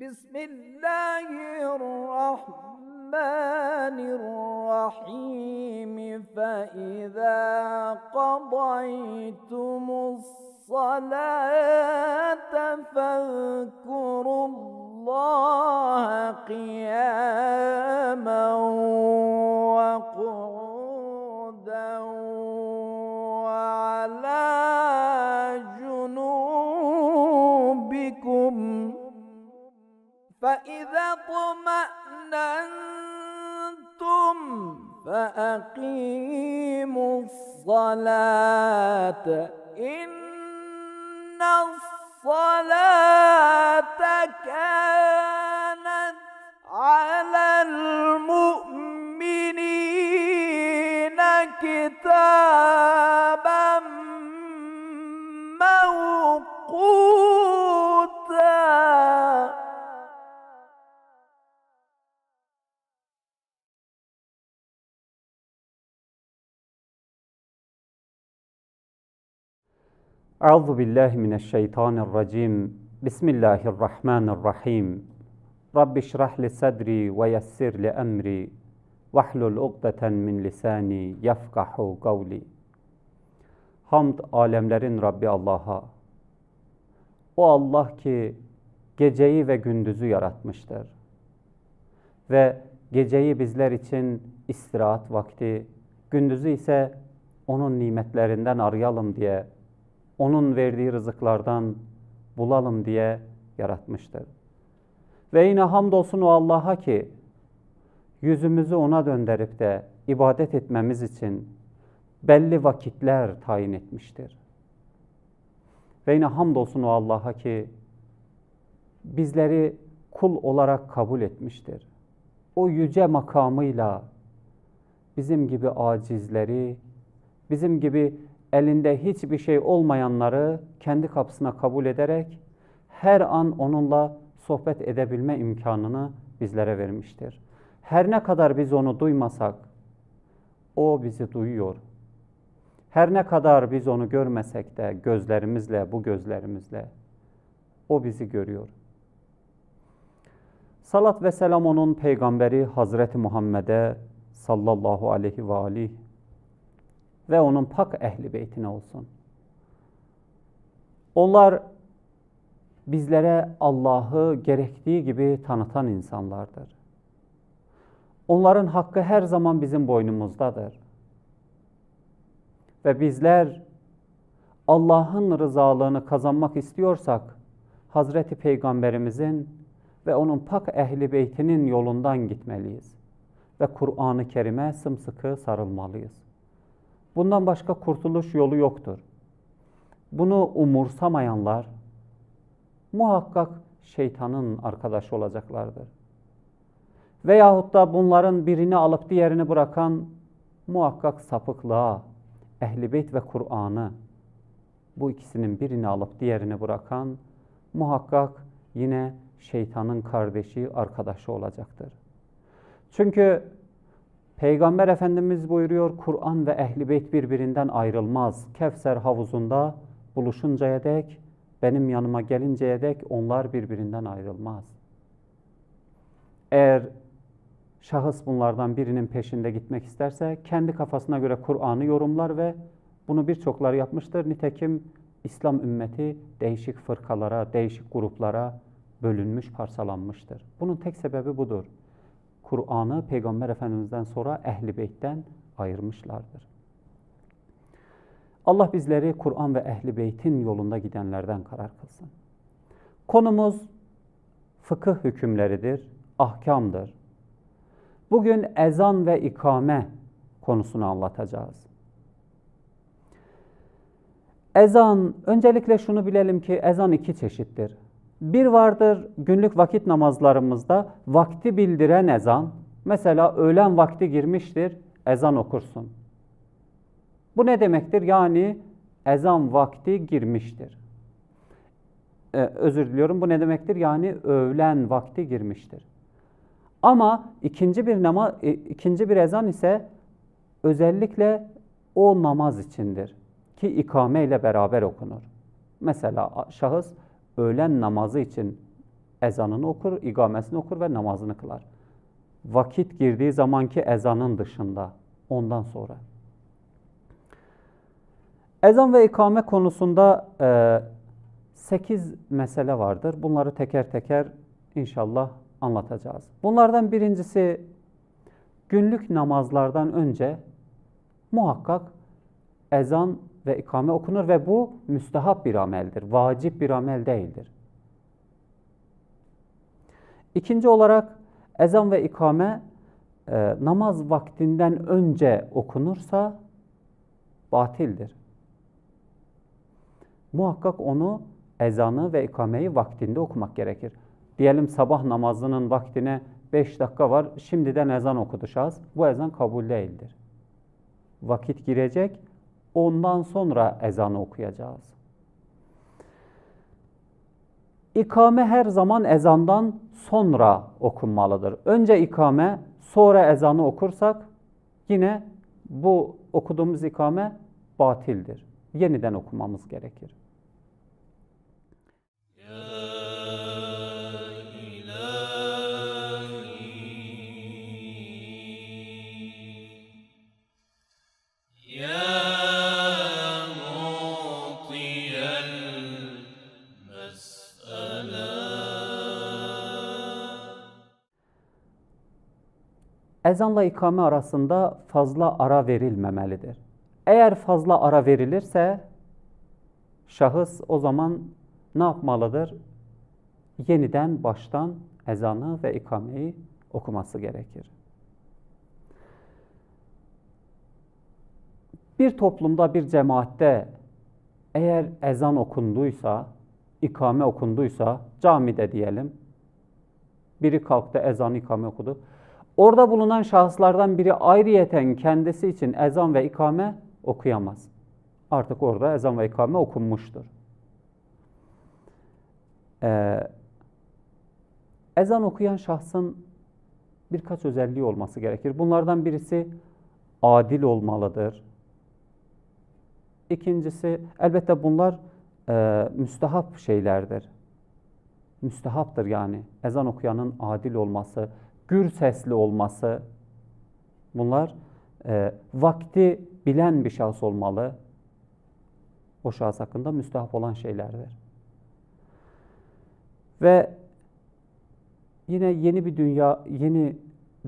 بسم الله الرحمن الرحيم. فإذا قضيتم الصلاة فاذكروا الله قياما وقعودا وعلى جنوبكم فإذا اطمأننتم فأقيموا الصلاة. إن الصلاة كانت Euzu billahi mineşşeytanirracim. Bismillahirrahmanirrahim. Rabbi şrah li sadri ve yessir li emri vahlul ugdeten min lisani yafkahu kavli. Hamd alemlerin Rabbi Allah'a. O Allah ki geceyi ve gündüzü yaratmıştır. Ve geceyi bizler için istirahat vakti, gündüzü ise onun nimetlerinden arayalım diye onun verdiği rızıklardan bulalım diye yaratmıştır. Ve yine hamdolsun o Allah'a ki yüzümüzü ona döndürüp de ibadet etmemiz için belli vakitler tayin etmiştir. Ve yine hamdolsun o Allah'a ki bizleri kul olarak kabul etmiştir. O yüce makamıyla bizim gibi acizleri, bizim gibi elinde hiçbir şey olmayanları kendi kapısına kabul ederek her an onunla sohbet edebilme imkanını bizlere vermiştir. Her ne kadar biz onu duymasak, o bizi duyuyor. Her ne kadar biz onu görmesek de gözlerimizle, bu gözlerimizle, o bizi görüyor. Salat ve selam onun peygamberi Hazreti Muhammed'e sallallahu aleyhi ve aleyhi ve onun pak ehli beytine olsun. Onlar bizlere Allah'ı gerektiği gibi tanıtan insanlardır. Onların hakkı her zaman bizim boynumuzdadır. Ve bizler Allah'ın rızalığını kazanmak istiyorsak Hazreti Peygamberimizin ve onun pak ehli beytinin yolundan gitmeliyiz. Ve Kur'an-ı Kerim'e sımsıkı sarılmalıyız. Bundan başka kurtuluş yolu yoktur. Bunu umursamayanlar muhakkak şeytanın arkadaşı olacaklardır. Veyahut da bunların birini alıp diğerini bırakan muhakkak sapıklığa, ehl Beyt ve Kur'an'ı bu ikisinin birini alıp diğerini bırakan muhakkak yine şeytanın kardeşi, arkadaşı olacaktır. Çünkü Peygamber Efendimiz buyuruyor Kur'an ve Ehli Beyt birbirinden ayrılmaz. Kevser havuzunda buluşuncaya dek, benim yanıma gelinceye dek onlar birbirinden ayrılmaz. Eğer şahıs bunlardan birinin peşinde gitmek isterse kendi kafasına göre Kur'an'ı yorumlar ve bunu birçokları yapmıştır. Nitekim İslam ümmeti değişik fırkalara, değişik gruplara bölünmüş, parçalanmıştır. Bunun tek sebebi budur. Kur'an'ı Peygamber Efendimiz'den sonra Ehli Beyt'ten ayırmışlardır. Allah bizleri Kur'an ve Ehli Beyt'in yolunda gidenlerden karar kılsın. Konumuz fıkıh hükümleridir, ahkamdır. Bugün ezan ve ikame konusunu anlatacağız. Ezan, öncelikle şunu bilelim ki ezan iki çeşittir. Bir vardır günlük vakit namazlarımızda vakti bildiren ezan. Mesela öğlen vakti girmiştir, ezan okursun. Bu ne demektir? Yani ezan vakti girmiştir. Ee, özür diliyorum. Bu ne demektir? Yani öğlen vakti girmiştir. Ama ikinci bir nama, e, ikinci bir ezan ise özellikle o namaz içindir ki ikame ile beraber okunur. Mesela şahıs öğlen namazı için ezanını okur, ikamesini okur ve namazını kılar. Vakit girdiği zamanki ezanın dışında, ondan sonra. Ezan ve ikame konusunda e, 8 mesele vardır. Bunları teker teker inşallah anlatacağız. Bunlardan birincisi günlük namazlardan önce muhakkak ezan ve ikame okunur ve bu müstehap bir ameldir. Vacip bir amel değildir. İkinci olarak ezan ve ikame e, namaz vaktinden önce okunursa batildir. Muhakkak onu ezanı ve ikameyi vaktinde okumak gerekir. Diyelim sabah namazının vaktine 5 dakika var, şimdiden ezan okudu şahıs. Bu ezan kabul değildir. Vakit girecek, ondan sonra ezanı okuyacağız. İkame her zaman ezandan sonra okunmalıdır. Önce ikame, sonra ezanı okursak yine bu okuduğumuz ikame batildir. Yeniden okumamız gerekir. Ezanla ikame arasında fazla ara verilmemelidir. Eğer fazla ara verilirse şahıs o zaman ne yapmalıdır? Yeniden baştan ezanı ve ikameyi okuması gerekir. Bir toplumda, bir cemaatte eğer ezan okunduysa, ikame okunduysa, camide diyelim, biri kalktı ezan ikame okudu. Orada bulunan şahıslardan biri ayrıyeten kendisi için ezan ve ikame okuyamaz. Artık orada ezan ve ikame okunmuştur. Ee, ezan okuyan şahsın birkaç özelliği olması gerekir. Bunlardan birisi adil olmalıdır. İkincisi elbette bunlar e, müstehap şeylerdir. Müstehaptır yani. Ezan okuyanın adil olması, gür sesli olması, bunlar e, vakti bilen bir şahıs olmalı. O şahıs hakkında müstahap olan şeylerdir. Ve yine yeni bir dünya, yeni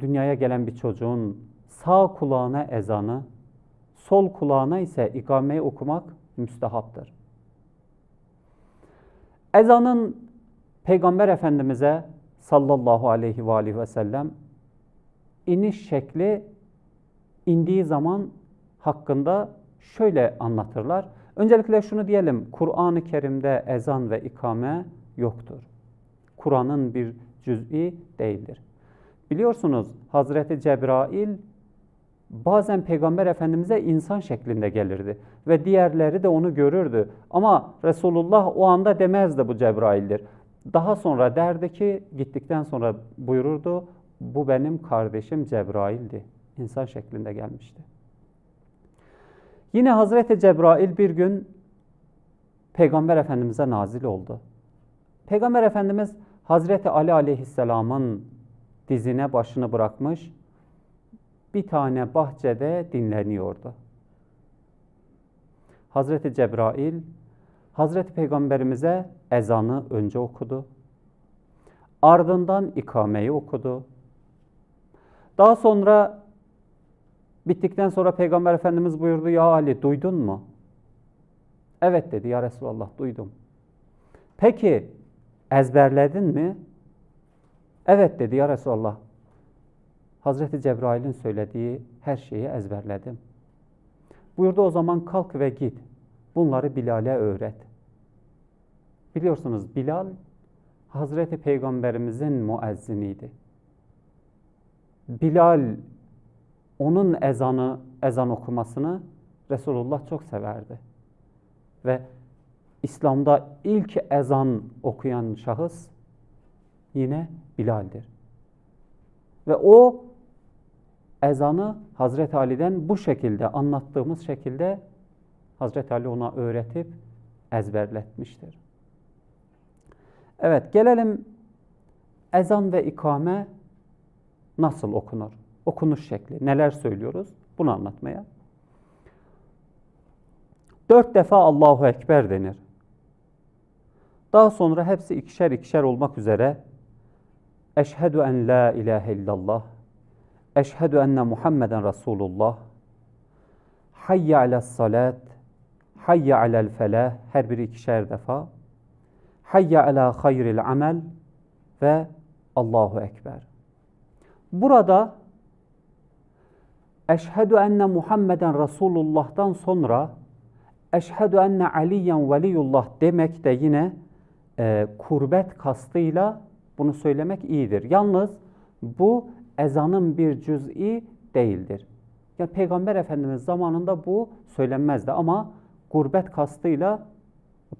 dünyaya gelen bir çocuğun sağ kulağına ezanı, sol kulağına ise ikameyi okumak müstahaptır. Ezanın Peygamber Efendimiz'e sallallahu aleyhi ve aleyhi ve sellem iniş şekli indiği zaman hakkında şöyle anlatırlar. Öncelikle şunu diyelim, Kur'an-ı Kerim'de ezan ve ikame yoktur. Kur'an'ın bir cüz'i değildir. Biliyorsunuz Hazreti Cebrail bazen Peygamber Efendimiz'e insan şeklinde gelirdi ve diğerleri de onu görürdü. Ama Resulullah o anda demezdi bu Cebrail'dir. Daha sonra derdi ki gittikten sonra buyururdu bu benim kardeşim Cebrail'di. İnsan şeklinde gelmişti. Yine Hazreti Cebrail bir gün Peygamber Efendimiz'e nazil oldu. Peygamber Efendimiz Hazreti Ali Aleyhisselam'ın dizine başını bırakmış, bir tane bahçede dinleniyordu. Hazreti Cebrail Hazreti Peygamberimize ezanı önce okudu. Ardından ikameyi okudu. Daha sonra bittikten sonra Peygamber Efendimiz buyurdu ya Ali duydun mu? Evet dedi ya Resulallah duydum. Peki ezberledin mi? Evet dedi ya Resulallah. Hazreti Cebrail'in söylediği her şeyi ezberledim. Buyurdu o zaman kalk ve git. Bunları Bilal'e öğret. Biliyorsunuz Bilal Hazreti Peygamberimizin muezziniydi. Bilal onun ezanı ezan okumasını Resulullah çok severdi. Ve İslam'da ilk ezan okuyan şahıs yine Bilal'dir. Ve o ezanı Hazreti Ali'den bu şekilde anlattığımız şekilde Hazreti Ali ona öğretip ezberletmiştir. Evet gelelim ezan ve ikame nasıl okunur? Okunuş şekli. Neler söylüyoruz? Bunu anlatmaya. Dört defa Allahu Ekber denir. Daha sonra hepsi ikişer ikişer olmak üzere Eşhedü en la ilahe illallah Eşhedü enne Muhammeden Resulullah Hayye alel salat Hayye alel felah her biri ikişer defa Hayye ala hayril amel ve Allahu Ekber. Burada Eşhedü enne Muhammeden Resulullah'tan sonra Eşhedü enne Aliyen Veliyullah demek de yine e, kurbet kastıyla bunu söylemek iyidir. Yalnız bu ezanın bir cüz'i değildir. Yani Peygamber Efendimiz zamanında bu söylenmezdi ama gurbet kastıyla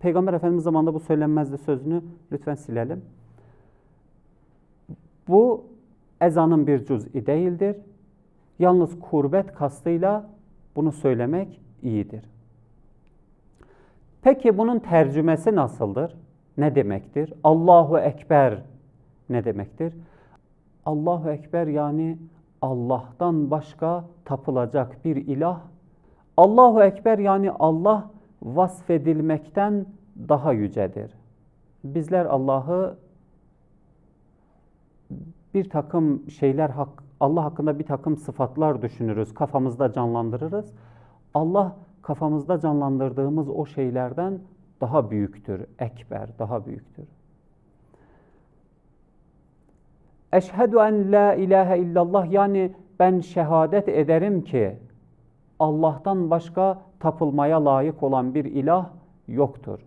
Peygamber Efendimiz zamanında bu söylenmezdi sözünü lütfen silelim. Bu ezanın bir cüz'i değildir. Yalnız kurbet kastıyla bunu söylemek iyidir. Peki bunun tercümesi nasıldır? Ne demektir? Allahu Ekber ne demektir? Allahu Ekber yani Allah'tan başka tapılacak bir ilah. Allahu Ekber yani Allah vasfedilmekten daha yücedir. Bizler Allah'ı bir takım şeyler Allah hakkında bir takım sıfatlar düşünürüz, kafamızda canlandırırız. Allah kafamızda canlandırdığımız o şeylerden daha büyüktür, ekber, daha büyüktür. Eşhedü en la ilahe illallah yani ben şehadet ederim ki Allah'tan başka tapılmaya layık olan bir ilah yoktur.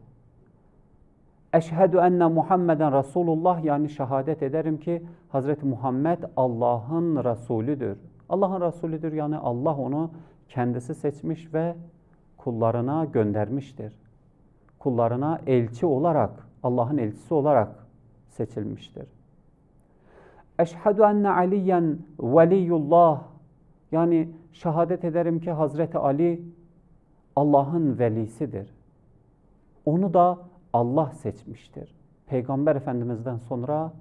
Eşhedü enne Muhammeden Resulullah yani şehadet ederim ki Hazreti Muhammed Allah'ın Resulüdür. Allah'ın Resulüdür yani Allah onu kendisi seçmiş ve kullarına göndermiştir. Kullarına elçi olarak, Allah'ın elçisi olarak seçilmiştir. Eşhedü enne aliyen veliyullah yani şehadet ederim ki Hazreti Ali Allah'ın velisidir. Onu da Allah seçmiştir. Peygamber Efendimiz'den sonra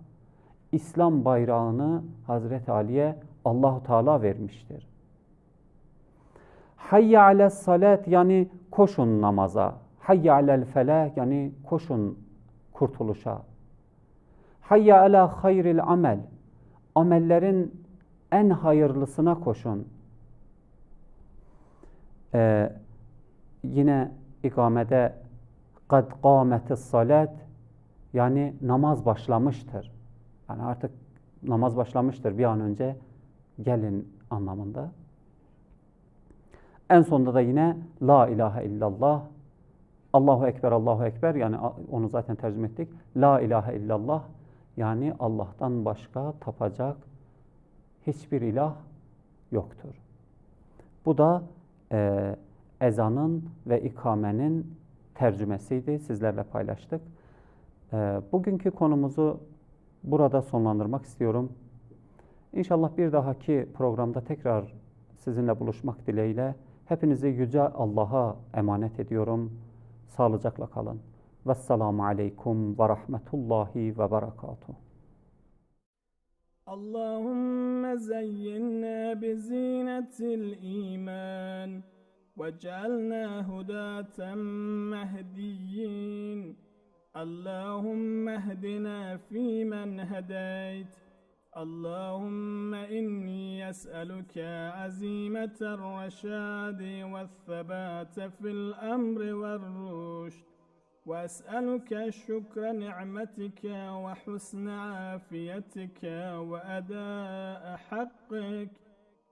İslam bayrağını Hazreti Ali'ye Allahu Teala vermiştir. Hayye ale salat yani koşun namaza. Hayye alel felah yani koşun kurtuluşa. Hayye ala hayril amel. Amellerin en hayırlısına koşun. Ee, yine ikamede kad kâmetis salat yani namaz başlamıştır. Yani artık namaz başlamıştır bir an önce gelin anlamında. En sonunda da yine La ilahe illallah Allahu Ekber, Allahu Ekber yani onu zaten tercüme ettik. La ilahe illallah yani Allah'tan başka tapacak hiçbir ilah yoktur. Bu da e, ezanın ve ikamenin tercümesiydi. Sizlerle paylaştık. E, bugünkü konumuzu burada sonlandırmak istiyorum. İnşallah bir dahaki programda tekrar sizinle buluşmak dileğiyle hepinizi Yüce Allah'a emanet ediyorum. Sağlıcakla kalın. Vesselamu aleykum ve rahmetullahi ve berekatuhu. اللهم زينا بزينة الإيمان واجعلنا هداة مهديين. اللهم اهدنا فيمن هديت. اللهم إني أسألك عزيمة الرشاد والثبات في الأمر والرشد. وأسألك شكر نعمتك وحسن عافيتك وأداء حقك.